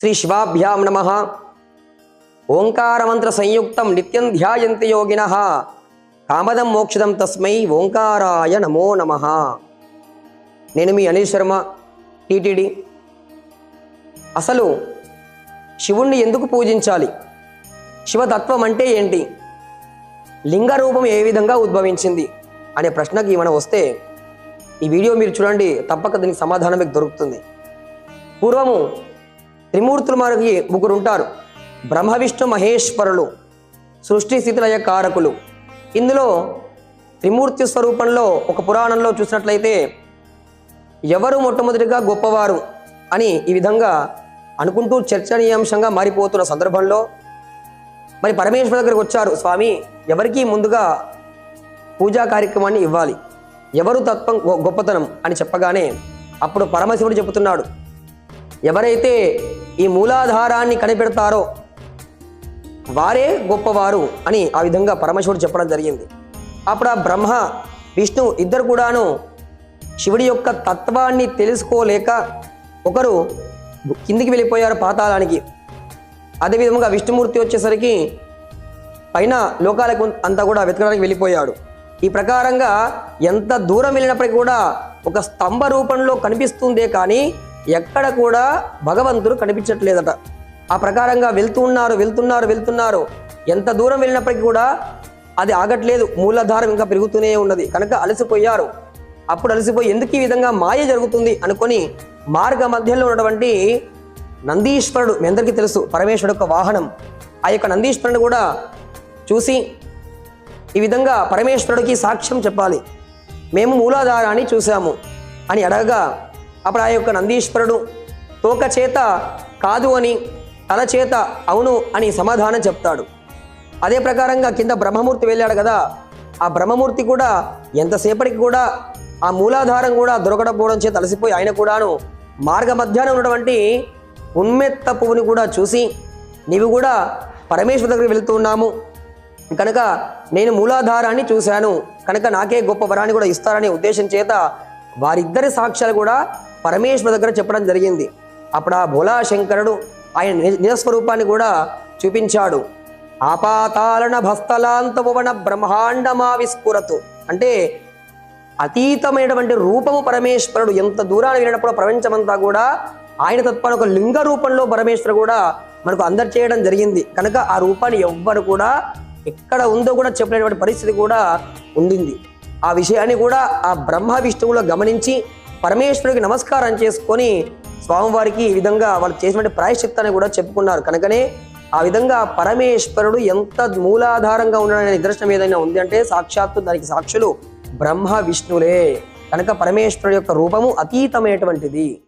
శ్రీ శివాభ్యాం నమ. ఓంకారమంత్ర సంయుక్తం నిత్యం ధ్యాయంతి యోగిన. కామదం మోక్షదం తస్మై ఓంకారాయ నమో నమ. నేను మీ అనిల్ శర్మ టీటీడీ. అసలు శివుణ్ణి ఎందుకు పూజించాలి? శివతత్వం అంటే ఏంటి? లింగ రూపం ఏ విధంగా ఉద్భవించింది? అనే ప్రశ్నకి మనం వస్తే ఈ వీడియో మీరు చూడండి తప్పక దీనికి సమాధానం మీకు దొరుకుతుంది. పూర్వము త్రిమూర్తులు మనకి ముగ్గురు ఉంటారు బ్రహ్మ విష్ణు మహేశ్వరులు సృష్టి స్థితిలయ కారకులు ఇందులో త్రిమూర్తి స్వరూపంలో ఒక పురాణంలో చూసినట్లయితే ఎవరు మొట్టమొదటిగా గొప్పవారు అని ఈ విధంగా అనుకుంటూ చర్చనీయాంశంగా మారిపోతున్న సందర్భంలో మరి పరమేశ్వర దగ్గరకు వచ్చారు స్వామి ఎవరికి ముందుగా పూజా కార్యక్రమాన్ని ఇవ్వాలి. ఎవరు తత్వం గొ- గొప్పతనం? అని చెప్పగానే అప్పుడు పరమశివుడు చెబుతున్నాడు ఎవరైతే ఈ మూలాధారాన్ని కనిపెడతారో? వారే గొప్పవారు అని ఆ విధంగా పరమశివుడు చెప్పడం జరిగింది. అప్పుడు ఆ బ్రహ్మ విష్ణు ఇద్దరు కూడాను శివుడి యొక్క తత్వాన్ని తెలుసుకోలేక ఒకరు కిందికి వెళ్ళిపోయారు పాతాళానికి. అదేవిధంగా విష్ణుమూర్తి వచ్చేసరికి పైన లోకాలకు అంతా కూడా వెతకడానికి వెళ్ళిపోయాడు. ఈ ప్రకారంగా ఎంత దూరం వెళ్ళినప్పటికీ కూడా ఒక స్తంభ రూపంలో కనిపిస్తుందే కానీ ఎక్కడ కూడా భగవంతుడు కనిపించట్లేదట. ఆ ప్రకారంగా వెళ్తున్నారు వెళ్తున్నారు వెళ్తున్నారు. ఎంత దూరం వెళ్ళినప్పటికీ కూడా అది ఆగట్లేదు. మూలాధారం ఇంకా పెరుగుతూనే ఉన్నది. కనుక అలసిపోయారు. అప్పుడు అలసిపోయి ఎందుకు ఈ విధంగా మాయ జరుగుతుంది అనుకొని మార్గ మధ్యలో ఉన్నటువంటి నందీశ్వరుడు మీ అందరికీ తెలుసు పరమేశ్వరుడు యొక్క వాహనం. ఆ యొక్క నందీశ్వరుని కూడా చూసి ఈ విధంగా పరమేశ్వరుడికి సాక్ష్యం చెప్పాలి. మేము మూలాధారాన్ని చూసాము అని అడగగా అప్పుడు ఆ యొక్క నందీశ్వరుడు తోక చేత కాదు అని తల చేత అవును అని సమాధానం చెప్తాడు. అదే ప్రకారంగా కింద బ్రహ్మమూర్తి వెళ్ళాడు కదా ఆ బ్రహ్మమూర్తి కూడా ఎంతసేపటికి కూడా ఆ మూలాధారం కూడా దొరకకపోవడం చేత అలసిపోయి ఆయన కూడాను మార్గ మధ్యాహ్నం ఉన్నటువంటి ఉన్మెత్త పువ్వుని కూడా చూసి నీవు కూడా పరమేశ్వర దగ్గరికి వెళ్తున్నాము కనుక నేను మూలాధారాన్ని చూశాను. కనుక నాకే గొప్ప వరాన్ని కూడా ఇస్తారనే ఉద్దేశం చేత వారిద్దరి సాక్ష్యాలు కూడా పరమేశ్వర దగ్గర చెప్పడం జరిగింది. అప్పుడు ఆ భోలా శంకరుడు ఆయన నిజ- నిజస్వరూపాన్ని కూడా చూపించాడు. ఆపాతాలన భస్తలాంతపువన బ్రహ్మాండమా విస్ఫురతు అంటే అతీతమైనటువంటి రూపము పరమేశ్వరుడు ఎంత దూరాన్ని వెళ్ళినప్పుడు ప్రపంచమంతా కూడా ఆయన తత్వాన్ని ఒక లింగ రూపంలో పరమేశ్వరు కూడా మనకు అందచేయడం జరిగింది. కనుక ఆ రూపాన్ని ఎవ్వరు కూడా ఎక్కడ ఉందో కూడా చెప్పలేటువంటి పరిస్థితి కూడా ఉండింది. ఆ విషయాన్ని కూడా ఆ బ్రహ్మ విష్ణువులో గమనించి పరమేశ్వరుడికి నమస్కారం చేసుకొని స్వామివారికి ఈ విధంగా వాళ్ళు చేసినటువంటి ప్రాయశ్చిత్తాన్ని కూడా చెప్పుకున్నారు. కనుకనే ఆ విధంగా పరమేశ్వరుడు ఎంత మూలాధారంగా ఉన్నాడనే నిదర్శనం ఏదైనా ఉంది అంటే సాక్షాత్తు దానికి సాక్షులు బ్రహ్మ విష్ణులే. కనుక పరమేశ్వరుడు యొక్క రూపము అతీతమైనటువంటిది.